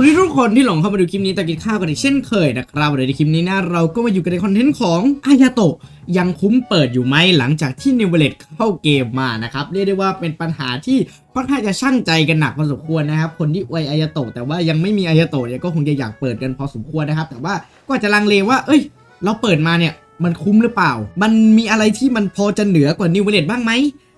วัสดีทุกคนที่หลงเข้ามาดูคลิปนี้ตะกินข้าวกันอีกเช่นเคยนะครับในคลิปนี้นะเราก็มาอยู่กันในคอนเทนต์ของอายาโตะยังคุ้มเปิดอยู่ไหมหลังจากที่นิวเวเลตเข้าเกมมานะครับเรียกได้ว่าเป็นปัญหาที่ค่อนข้างจะช่างใจกันหนักพอสมควรนะครับ คนที่อวยอายาโตะแต่ว่ายังไม่มีอายาโตะเนี่ยก็คงจะอยากเปิดกันพอสมควรนะครับ แต่ว่าก็จจะลังเลว่า เอ้ย เราเปิดมาเนี่ยมันคุ้มหรือเปล่า มันมีอะไรที่มันพอจะเหนือกว่านิวเวเลตบ้างไหม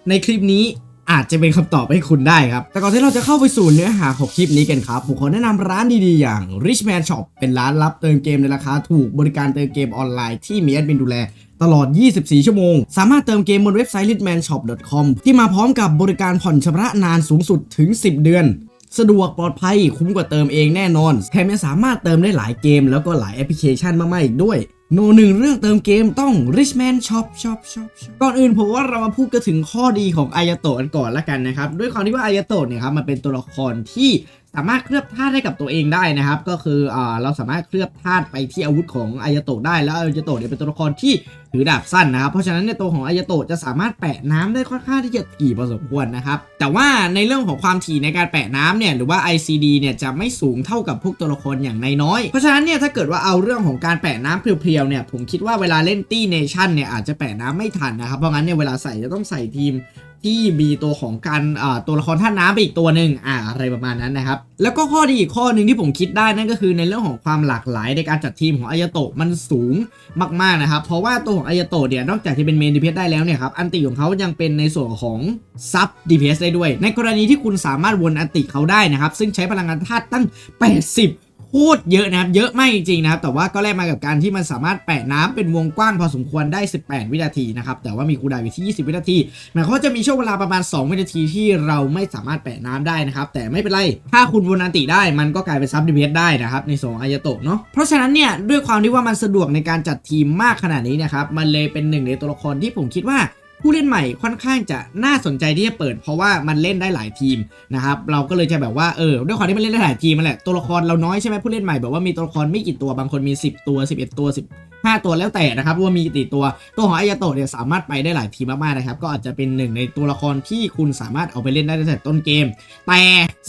ในคลิปนี้ อาจจะเป็นคำตอบให้คุณได้ครับ แต่ก่อนที่เราจะเข้าไปสู่เนื้อหาของคลิปนี้กันครับ ผมขอแนะนำร้านดีๆ อย่าง Richman Shop เป็นร้านรับเติมเกมในราคาถูกบริการเติมเกมออนไลน์ที่มีแอดมินดูแลตลอด 24 ชั่วโมง สามารถเติมเกมบนเว็บไซต์ richmanshop.com ที่มาพร้อมกับบริการผ่อนชำระนานสูงสุดถึง 10 เดือน สะดวกปลอดภัยคุ้มกว่าเติมเองแน่นอน แถมยังสามารถเติมได้หลายเกม แล้วก็หลายแอปพลิเคชันมากๆอีกด้วยโนหนึ่งเรื่องเติมเกมต้อง Richman Shop Shop Shop ก่อนอื่นผมว่าเรามาพูดกันถึงข้อดีของอายาโตะกันก่อนละกันนะครับ ด้วยความที่ว่าอายาโตะเนี่ยครับมันเป็นตัวละครที่ สามารถเคลือบธาตุให้กับตัวเองได้นะครับ ก็คืออเราสามารถเคลือบธาตุไปที่อาวุธของอายาโตะได้แล้วอายาโตะเนี่ยเป็นตัวละครที่ถือดาบสั้นนะครับ เพราะฉะนั้นในตัวของอายาโตะจะสามารถแปะน้ำได้ค่อนข้างที่จะถี่พอสมควรนะครับ แต่ว่าในเรื่องของความถี่ในการแปะน้ำเนี่ยหรือว่า ICD เนี่ยจะไม่สูงเท่ากับพวกตัวละครอย่างนน้อย เพราะฉะนั้นเนี่ยถ้าเกิดว่าเอาเรื่องของการแปะน้ำเพียวๆเนี่ยผมคิดว่าเวลาเล่นตี้เนชั่นเนี่ยอาจจะแปะน้ำไม่ทันนะครับ เพราะงั้นเนี่ยเวลาใส่จะต้องใส่ทีม ที่มีตัวของการตัวละครท่าน้ำไปอีกตัวหนึ่งอ่าอะไรประมาณนั้นนะครับ แล้วก็ข้อดีอีกข้อหนึ่งที่ผมคิดได้นั่นก็คือในเรื่องของความหลากหลายในการจัดทีมของอายาโตะมันสูงมากๆนะครับ เพราะว่าตัวของอายาโตะเนี่ยนอกจากจะเป็นเมนดีเพสได้แล้วเนี่ยครับอันติของเขายังเป็นในส่วนของซับดีเพสได้ด้วย ในกรณีที่คุณสามารถวนอันติเขาได้นะครับ ซึ่งใช้พลังงานธาตุตั้ง 80 โคตรเยอะนะครับ เยอะไมากจริงนะครับ แต่ว่าก็แลกมากับการที่มันสามารถแปะน้ำเป็นวงกว้างพอสมควรได้ 18 วินาทีนะครับ แต่ว่ามีคูดาวอยู่ที่ 20 วินาที หมายความว่าจะมีช่วงเวลาประมาณ 2 วินาทีที่เราไม่สามารถแปะน้ำได้นะครับ แต่ไม่เป็นไร ถ้าคุณวนอันติได้ มันก็กลายเป็นซับดิเวสได้นะครับในส่วนองอายโตะเนาะ เพราะฉะนั้นเนี่ยด้วยความที่ว่ามันสะดวกในการจัดทีมมากขนาดนี้นะครับ มันเลยเป็นหนึ่งในตัวละครที่ผมคิดว่า ผู้เล่นใหม่ค่อนข้างจะน่าสนใจที่จะเปิด เพราะว่ามันเล่นได้หลายทีมนะครับเราก็เลยจะแบบว่าเออด้วยความที่มันเล่นได้หลายทีมมันแหละตัวละครเราน้อยใช่ไหมผู้เล่นใหม่แบบว่ามีตัวละครไม่กี่ตัวบางคนมี 10 ตัว 11 ตัว15ตัวแล้วแต่นะครับว่ามีกี่ตัวตัวของอายาโตะเนี่ยสามารถไปได้หลายทีมมากๆนะครับก็อาจจะเป็นหนึ่งในตัวละครที่คุณสามารถเอาไปเล่นได้ตั้งแต่ต้นเกม แต่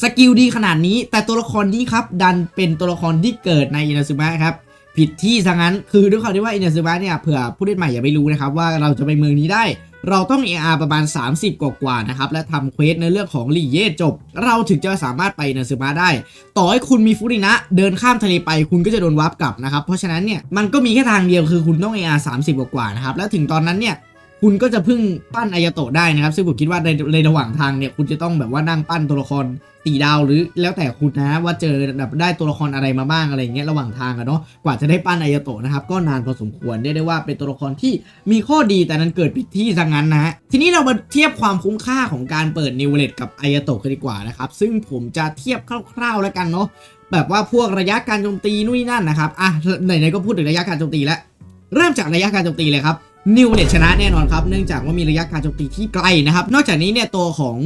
สกิลดีขนาดนี้ แต่ตัวละครนี้ครับดันเป็นตัวละครที่เกิดในอินาซึมะครับผิดที่ซะงั้นคือด้วยความที่ว่าอินาซึมะเนี่ยเผื่อผู้เล่นใหม่อย่าไม่รู้นะครับว่าเราจะไปเมืองนี้ได้ เราต้อง AR ประมาณ 30 กว่ากว่านะครับ และทำเควสในเรื่องของลีเย่จบ เราถึงจะสามารถไปเนาซึมะได้ ต่อให้คุณมีฟุรินะ เดินข้ามทะเลไปคุณก็จะโดนวาร์ปกลับนะครับ เพราะฉะนั้นเนี่ยมันก็มีแค่ทางเดียวคือคุณต้อง AR 30 กว่ากว่านะครับ และถึงตอนนั้นเนี่ย คุณก็จะพึ่งปั้นอายโตะได้นะครับ ซึ่งผมคิดว่าในในระหว่างทางเนี่ยคุณจะต้องแบบว่านั่งปั้นตัวละครตีดาวหรือแล้วแต่คุณนะว่าเจอแบบได้ตัวละครอะไรมาบ้างอะไรเงี้ยระหว่างทางอะเนาะกว่าจะได้ปั้นอายโตะนะครับก็นานพอสมควรเรียกได้ว่าเป็นตัวละครที่มีข้อดีแต่นั้นเกิดผิดที่ซะงั้นนะฮะทีนี้เรามาเทียบความคุ้มค่าของการเปิดนิวเลตกับอายโตะกันดีกว่านะครับซึ่งผมจะเทียบคร่าวๆแล้วกันเนาะแบบว่าพวกระยะการโจมตีนู่นนนั่นนะครับอะไหนๆก็พูดถึงระยะการโจมตีแล้วเริ่มจากระยะการโจมตีเลยครับ นิวเลตชนะแน่นอนครับ เนื่องจากว่ามีระยะการโจมตีที่ไกลนะครับ นอกจากนี้เนี่ยตัวของ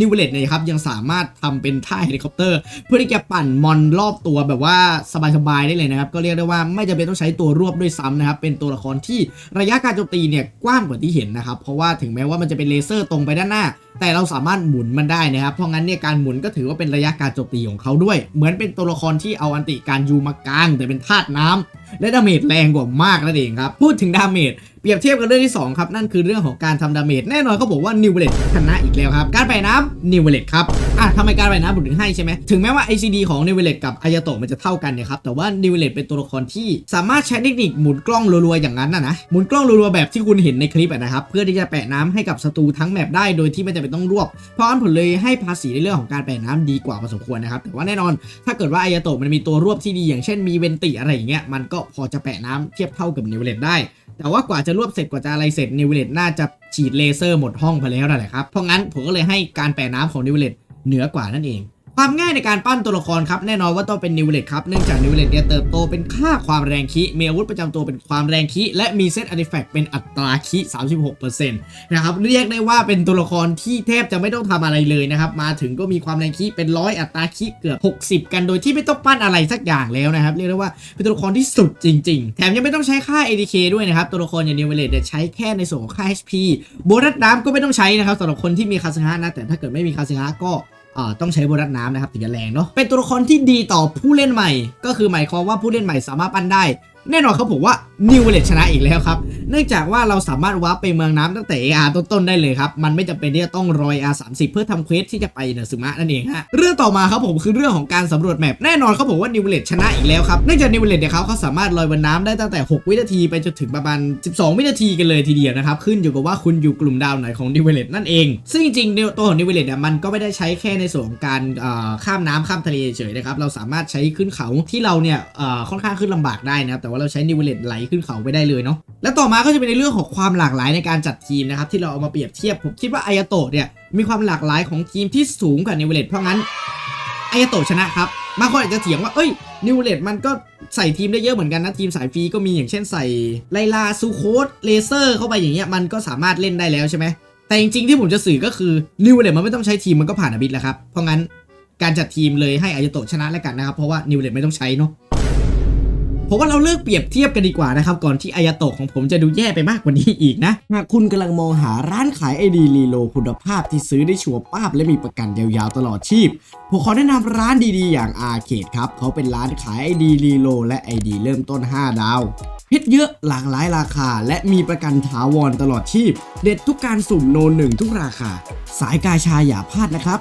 นิวเลตเนี่ยครับยังสามารถทำเป็นท่าเฮลิคอปเตอร์ เพื่อที่จะปั่นมอนรอบตัวแบบว่าสบายๆได้เลยนะครับ ก็เรียกได้ว่าไม่จำเป็นต้องใช้ตัวรวบด้วยซ้ำนะครับ เป็นตัวละครที่ระยะการโจมตีเนี่ยกว้างกว่าที่เห็นนะครับ เพราะว่าถึงแม้ว่ามันจะเป็นเลเซอร์ตรงไปด้านหน้า แต่เราสามารถหมุนมันได้นะครับ เพราะงั้นเนี่ยการหมุนก็ถือว่าเป็นระยะการโจมตีของเขาด้วย เหมือนเป็นตัวละครที่เอาอันติการยูมากลางแต่เป็นธาตุน้ำ และดาเมจแรงกว่ามากนั่นเองครับ พูดถึงดาเมจเปรียบเทียบกันเรื่องที่ 2 ครับ นั่นคือเรื่องของการทำดาเมจแน่นอนเขาบอกว่านิวเวลตชนะอีกแล้วครับ การไปน้ำนิวเวลตครับอะทำไมการไปน้ำผมถึงให้ใช่ไหมถึงแม้ว่า ICD ของนิวเวลตกับอายาโตะมันจะเท่ากันเนี่ยครับแต่ว่านิวเวลตเป็นตัวละครที่สามารถใช้เทคนิคหมุนกล้องรัวๆอย่างนั้นนะนะหมุนกล้องรัวๆแบบที่คุณเห็นในคลิปนะครับเพื่อที่จะแปะน้ำให้กับศัตรูทั้งแมปได้โดยที่ไม่จำเป็นต้องรวบ เพราะงั้นผมเลยให้ภาษีในเรื่องของการแปะน้ำดีกว่าพอสมควรนะครับแต่ว่าแน่นอน ถ้าเกิดว่าอายาโตะมันมีตัวรวบที่ดีอย่างเช่นมีเวนติอะไรอย่างเงี้ยมันก็พอจะแปะน้ำเทียบเท่ากับนิวเลตได้ แต่ว่ากว่าจะรวบเสร็จกว่าจะอะไรเสร็จนิวเลตน่าจะฉีดเลเซอร์หมดห้องไปแล้วนั่นแหละครับเพราะงั้นผมก็เลยให้การแปะน้ำของนิวเลตเหนือกว่านั่นเอง ความง่ายในการปั้นตัวละครครับแน่นอนว่าต้องเป็นนิวเลตครับเนื่องจากนิวเลตเนี่ยเติบโตเป็นค่าความแรงคิมีอาวุธประจำตัวเป็นความแรงคิและมีเซตอาร์ติแฟกต์เป็นอัตราคิ36%นะครับเรียกได้ว่าเป็นตัวละครที่แทบจะไม่ต้องทำอะไรเลยนะครับมาถึงก็มีความแรงคิเป็นร้อยอัตราคิเกือบ 60 กันโดยที่ไม่ต้องปั้นอะไรสักอย่างแล้วนะครับเรียกได้ว่าเป็นตัวละครที่สุดจริง ๆ แถมยังไม่ต้องใช้ค่า ADK ด้วยนะครับตัวละครอย่างนิวเลตเนี่ยใช้แค่ในส่วนของค่า HP โบนัสน้ำก็ไม่ต้องใช้นะครับสำหรับคนที่มีคาสึฮะนะแต่ถ้าเกิดไม่มีคาสึฮะก็ ต้องใช้โบนัสน้ำนะครับถึงจะแรงเนาะเป็นตัวละครที่ดีต่อผู้เล่นใหม่ ก็คือหมายความว่าผู้เล่นใหม่สามารถปั้นได้ แน่นอนครับผมว่านิวเลตชนะอีกแล้วครับ เนื่องจากว่าเราสามารถวาร์ปไปเมืองน้ำตั้งแต่ AR ต้นๆได้เลยครับ มันไม่จำเป็นที่จะต้องรอย AR 30 เพื่อทำเควสที่จะไปเนอร์ซึมะนั่นเองฮะ เรื่องต่อมาครับผมคือเรื่องของการสำรวจแมปแน่นอนครับผมว่านิวเลตชนะอีกแล้วครับ เนื่องจากนิวเลตเนี่ยเขาเขาสามารถลอยบนน้ำได้ตั้งแต่ 6 วินาทีไปจนถึงประมาณ 12 วินาทีกันเลยทีเดียวนะครับ ขึ้นอยู่กับว่าคุณอยู่กลุ่มดาวไหนของนิวเลตนั่นเอง ซึ่งจริงๆตัวของนิวเลตเนี่ยมันก็ไม่ได้ใช้แค่ในส่วนของการเอ่อข้ามน้ำข้ามทะเลเฉยนะครับเราสามารถใช้ขึ้นเขาที่เราเนี่ยค่อนข้างขึ้นลำบากได้นะครับแต่ว่าเราใช้นิวเลตไหลขึ้นเขาไปได้เลยเนาะและต่อมาก็จะเป็นในเรื่องของความหลากหลายในการจัดทีมนะครับที่เราเอามาเปรียบเทียบผมคิดว่าไอายาโตะเนี่ยมีความหลากหลายของทีมที่สูงกว่านิวเลตเพราะงั้นไอายาโตะชนะครับบางคนอาจจะเถียงว่าเอ้ยนิวเลตมันก็ใส่ทีมได้เยอะเหมือนกันนะ ทีมสายฟรีก็มีอย่างเช่นใส่ไลลาซูโคสเลเซอร์เข้าไปอย่างเงี้ยมันก็สามารถเล่นได้แล้วใช่ไหมแต่จริงๆที่ผมจะสื่อก็คือนิวเลตมันไม่ต้องใช้ทีมมันก็ผ่านอบิดแล้วครับเพราะงั้นการจัดทีมเลยให้อายโตะชนะแล้วกันนะครับ เพราะว่านิวเลตไม่ต้องใช้เนาะ ผมว่าเราเลิกเปรียบเทียบกันดีกว่านะครับก่อนที่อายาโตะของผมจะดูแย่ไปมากกว่านี้อีกนะหากคุณกำลังมองหาร้านขายไอดีรีโลคุณภาพที่ซื้อได้ชัวร์ป้าบและมีประกันยาวๆตลอดชีพผมขอแนะนำร้านดีๆ อย่างอาเคดครับเขาเป็นร้านขายไอดีรีโลและไอดีเริ่มต้น 5 ดาวเพชรเยอะหลากหลายราคา และมีประกันถาวรตลอดชีพ เด็ดทุกการสุ่มโนหนึ่งทุกราคา สายกาชาอย่าพลาดนะครับ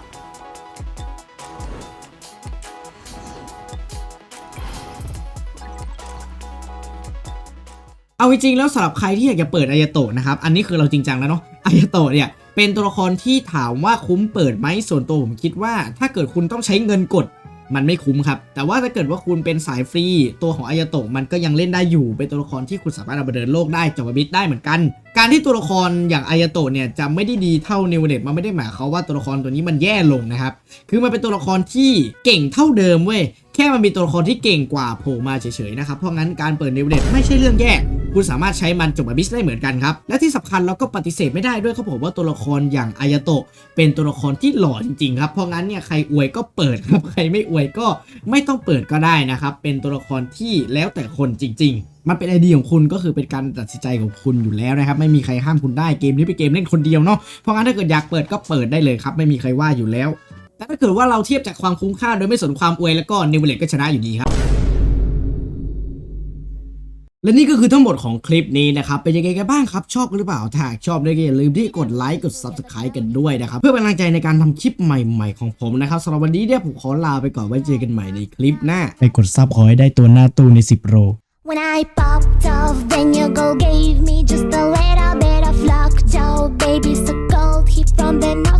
เอาจริงๆแล้วสำหรับใครที่อยากจะเปิดอายาโตะนะครับ อันนี้คือเราจริงจังแล้วเนาะอายาโตะเนี่ยเป็นตัวละครที่ถามว่าคุ้มเปิดไหมส่วนตัวผมคิดว่า ถ้าเกิดคุณต้องใช้เงินกดมันไม่คุ้มครับ แต่ว่าถ้าเกิดว่าคุณเป็นสายฟรี ตัวของอายาโตะมันก็ยังเล่นได้อยู่ เป็นตัวละครที่คุณสามารถเอาไปเดินโลกได้จบบิดได้เหมือนกัน การที่ตัวละครอย่างอายาโตะเนี่ยจะไม่ได้ดีเท่านิวเน็ตมันไม่ได้หมายความว่าตัวละครตัวนี้มันแย่ลงนะครับ คือมันเป็นตัวละครที่เก่งเท่าเดิมเว้ยแค่มันมีตัวละครที่เก่งกว่าโผล่มาเฉยๆนะครับ เพราะงั้นการเปิดเนิวเน็ตไม่ใช่เรื่องแย่คุณสามารถใช้มันจบบิสได้เหมือนกันครับ และที่สำคัญเราก็ปฏิเสธไม่ได้ด้วยครับผมว่าตัวละครอย่างอายาโตะเป็นตัวละครที่หล่อจริงๆครับ เพราะงั้นเนี่ยใครอวยก็เปิดครับ ใครไม่อวยก็ไม่ต้องเปิดก็ได้นะครับ เป็นตัวละครที่แล้วแต่คนจริง ๆ มันเป็นไอเดียของคุณก็คือเป็นการตัดสินใจของคุณอยู่แล้วนะครับ ไม่มีใครห้ามคุณได้เกมนี้เป็นเกมเล่นคนเดียวเนาะ เพราะงั้นถ้าเกิดอยากเปิดก็เปิดได้เลยครับ ไม่มีใครว่าอยู่แล้ว แต่ถ้าเกิดว่าเราเทียบจากความคุ้มค่าโดยไม่สนความอวยแล้วก็นิวเลตก็ชนะอยู่ดีครับและนี่ก็คือทั้งหมดของคลิปนี้นะครับ เป็นยังไงกันบ้างครับ ชอบกันหรือเปล่า ถ้าหากชอบได้ก็อย่าลืมที่กดไลค์กด Subscribe กันด้วยนะครับ เพื่อเป็นกำลังใจในการทำคลิปใหม่ๆของผมนะครับสำหรับวันนี้เนี่ยผมขอลาไปก่อนไว้เจอกันใหม่ในคลิปหน้า ไปกดซับขอให้ได้ตัวหน้าตู้ใน 10โร When I popped off, then your girl gave me just a little bit of luck. Joe, baby, so cold. He from the north.